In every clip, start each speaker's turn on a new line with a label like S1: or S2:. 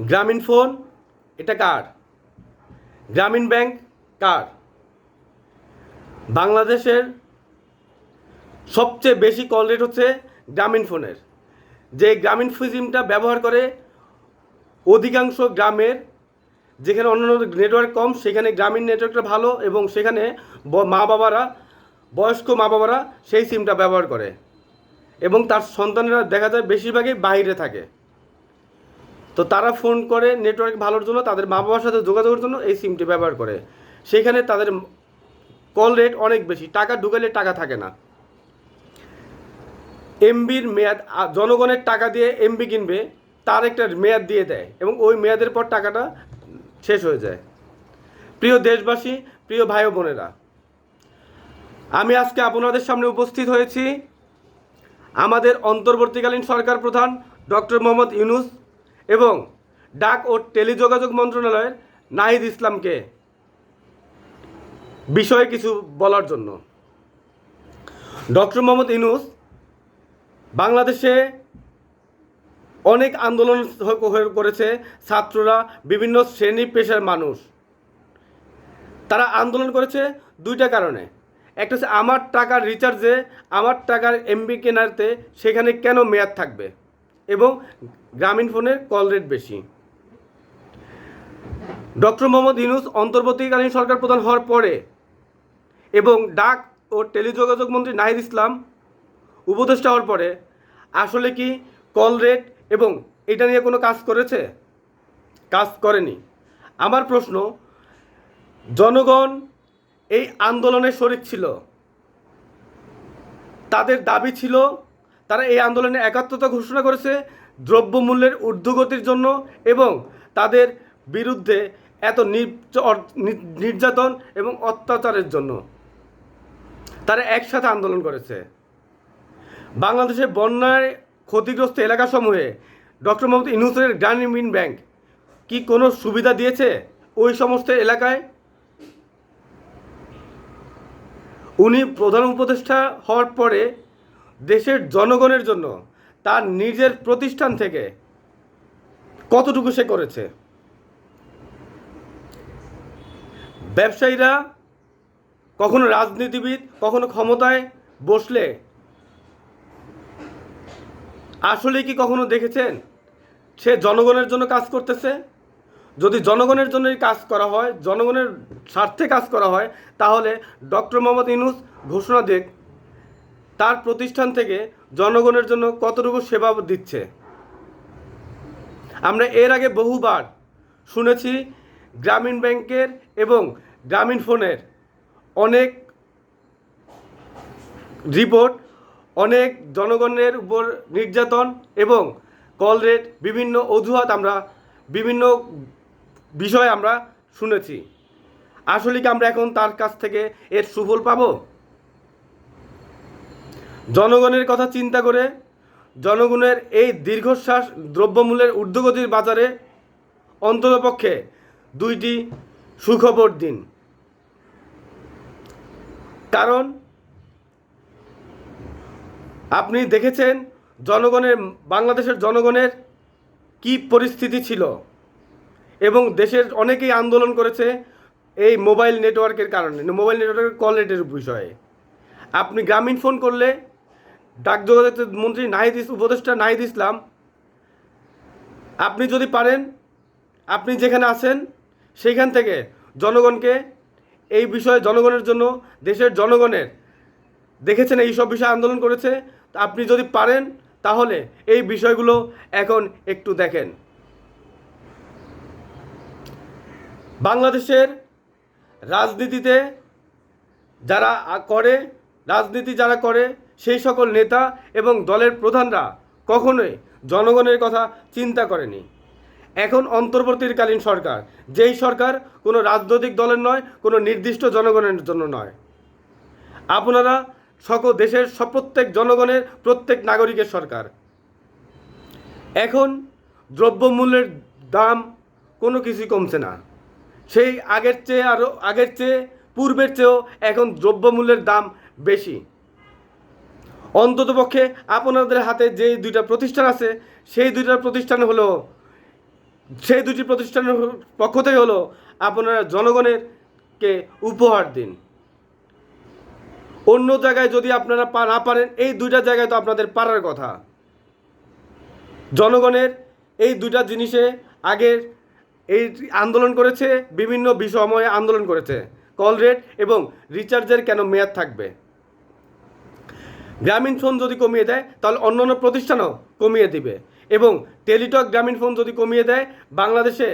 S1: গ্রামীণ ফোন, এটা কার? গ্রামীণ ব্যাংক কার? বাংলাদেশের সবচেয়ে বেশি কল রেট হচ্ছে গ্রামীণ ফোনের। যে গ্রামীণ সিমটা ব্যবহার করে অধিকাংশ গ্রামের, যেখানে অন্যান্য নেটওয়ার্ক কম, সেখানে গ্রামীণ নেটওয়ার্কটা ভালো এবং সেখানে মা বাবারা বয়স্ক মা বাবারা সেই সিমটা ব্যবহার করে। এবং তার সন্তানেরা দেখা যায় বেশিরভাগই বাইরে থাকে। তো তারা ফোন করে নেটওয়ার্ক ভালোর জন্য, তাদের মা বাবার সাথে যোগাযোগের জন্য এই সিমটি ব্যবহার করে। সেখানে তাদের কল রেট অনেক বেশি, টাকা ঢুকালে টাকা থাকে না। এমবির মেয়াদ জনগণের টাকা দিয়ে এমবি কিনবে, তার একটা মেয়াদ দিয়ে দেয় এবং ওই মেয়াদের পর টাকাটা শেষ হয়ে যায়। প্রিয় দেশবাসী, প্রিয় ভাই বোনেরা, আমি আজকে আপনাদের সামনে উপস্থিত হয়েছি আমাদের অন্তর্বর্তীকালীন সরকার প্রধান ডক্টর মোহাম্মদ ইউনুস এবং ডাক ও টেলিযোগাযোগ মন্ত্রণালয়ের নাহিদ ইসলামকে বিষয়ে কিছু বলার জন্য। ডক্টর মোহাম্মদ ইনুস বাংলাদেশে অনেক আন্দোলন করেছে, ছাত্ররা, বিভিন্ন শ্রেণি পেশার মানুষ। তারা আন্দোলন করেছে দুইটা কারণে। একটা হচ্ছে, আমার টাকার রিচার্জে আমার টাকার এমবি কেনারতে সেখানে কেন মেয়াদ থাকবে? গ্রামীণ ফোনের কল রেট বেশি। ডক্টর মোহাম্মদ ইউনুস অন্তর্বর্তীকালীন সরকার প্রধান হওয়ার পরে এবং ডাক ও টেলিযোগাযোগ মন্ত্রী নাহিদ ইসলাম উপদেষ্টা হওয়ার পরে আসলে কি কল রেট এবং এটা নিয়ে কোনো কাজ করেছে? কাজ করেনি। আমার প্রশ্ন, জনগণ এই আন্দোলনে শরিক ছিল। তাদের দাবি ছিল তারা এই আন্দোলনে একাত্মতা ঘোষণা করেছে দ্রব্যমূল্যের ঊর্ধ্বগতির জন্য এবং তাদের বিরুদ্ধে এত নির্যাতন এবং অত্যাচারের জন্য। তারা একসাথে আন্দোলন করেছে। বাংলাদেশের বন্যায় ক্ষতিগ্রস্ত এলাকাসমূহে ডক্টর মোহাম্মদ ইউনুসের গ্রামীণ ব্যাংক কি কোনো সুবিধা দিয়েছে ওই সমস্ত এলাকায়? উনি প্রধান উপদেষ্টা হওয়ার পরে দেশের জনগণের জন্য তার নিজের প্রতিষ্ঠান থেকে কতটুকু সে করেছে? ব্যবসায়ীরা কখনো রাজনীতিবিদ, কখনো ক্ষমতায় বসলে আসলে কি কখনো দেখেছেন? সে জনগণের জন্য কাজ করতেছে? যদি জনগণের জন্যই কাজ করা হয়, জনগণের স্বার্থে কাজ করা হয়, তাহলে ডক্টর মোহাম্মদ ইনুস ঘোষণা দেখ তার প্রতিষ্ঠান থেকে জনগণের জন্য কতটুকু সেবা দিচ্ছে? আমরা এর আগে বহুবার শুনেছি গ্রামীণ ব্যাংকের এবং গ্রামীণ ফোনের অনেক রিপোর্ট, অনেক জনগণের উপর নির্যাতন এবং কল রেট, বিভিন্ন অজুহাত আমরা, বিভিন্ন বিষয় আমরা শুনেছি। আসলে কি আমরা এখন তার কাছ থেকে এর সুফল পাব? জনগণের কথা চিন্তা করে জনগণের এই দীর্ঘশ্বাস দ্রব্যমূল্যের ঊর্ধ্বগতির বাজারে অন্ততপক্ষে দুইটি সুখবর দিন। কারণ আপনি দেখেছেন জনগণের, বাংলাদেশের জনগণের কি পরিস্থিতি ছিল এবং দেশের অনেকেই আন্দোলন করেছে এই মোবাইল নেটওয়ার্কের কারণে, মোবাইল নেটওয়ার্কের কল রেটের বিষয়ে। আপনি গ্রামীণ ফোন করলে ডাক যোগাযোগ মন্ত্রী নাহিদ উপদেষ্টা নাহিদ ইসলাম আপনি যদি পারেন, আপনি যেখানে আছেন, সেইখান থেকে জনগণকে এই বিষয়ে জনগণের জন্য, দেশের জনগণের দেখেছেন এই সব বিষয়ে আন্দোলন করেছে আপনি যদি পারেন, তাহলে এই বিষয়গুলো এখন একটু দেখেন। বাংলাদেশের রাজনীতিতে যারা করে, রাজনীতি যারা করে সেই সকল নেতা এবং দলের প্রধানরা কখনোই জনগণের কথা চিন্তা করেনি। এখন অন্তর্বর্তীকালীন সরকার, যেই সরকার কোনো রাজনৈতিক দলের নয়, কোনো নির্দিষ্ট জনগণের জন্য নয়। আপনারা সকল দেশের প্রত্যেক জনগণের প্রত্যেক নাগরিকের সরকার। এখন দ্রব্যমূল্যের দাম কোনো কিছুই কমছে না। সেই আগের চেয়ে আরও আগের চেয়ে পূর্বের চেয়েও এখন দ্রব্যমূল্যের দাম বেশি। অন্ততপক্ষে আপনাদের হাতে যে দুইটা প্রতিষ্ঠান আছে, সেই দুইটা প্রতিষ্ঠান হলো, সেই দুটি প্রতিষ্ঠানের পক্ষ থেকে হলো আপনারা জনগণেরকে উপহার দিন। অন্য জায়গায় যদি আপনারা পা না পারেন, এই দুইটা জায়গায় তো আপনাদের পারার কথা। জনগণের এই দুইটা জিনিসে আগের এই আন্দোলন করেছে, বিভিন্ন বিষময়ে আন্দোলন করেছে। কল রেট এবং রিচার্জের কেন মেয়াদ থাকবে? গ্রামীণ ফোন যদি কমিয়ে দেয়, তাহলে অন্য অন্য প্রতিষ্ঠানও কমিয়ে দিবে। এবং টেলিটক গ্রামীণ ফোন যদি কমিয়ে দেয়, বাংলাদেশে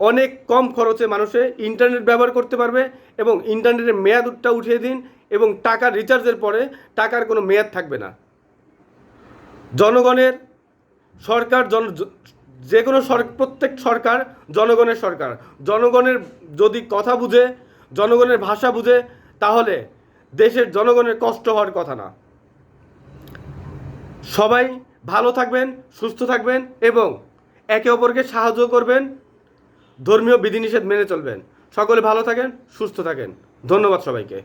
S1: অনেক কম খরচে মানুষে ইন্টারনেট ব্যবহার করতে পারবে এবং ইন্টারনেটের মেয়াদটা উঠিয়ে দিন এবং টাকা রিচার্জের পরে টাকার কোনো মেয়াদ থাকবে না। জনগণের সরকার, জন, যে কোনো প্রত্যেক সরকার জনগণের সরকার। জনগণের যদি কথা বুঝে, জনগণের ভাষা বুঝে, তাহলে দেশের জনগণের কষ্ট হওয়ার কথা না। সবাই ভালো থাকবেন, সুস্থ থাকবেন এবং একে অপরকে সাহায্য করবেন। ধর্মীয় বিধিনিষেধ মেনে চলবেন। সকলে ভালো থাকেন, সুস্থ থাকেন। ধন্যবাদ সবাইকে।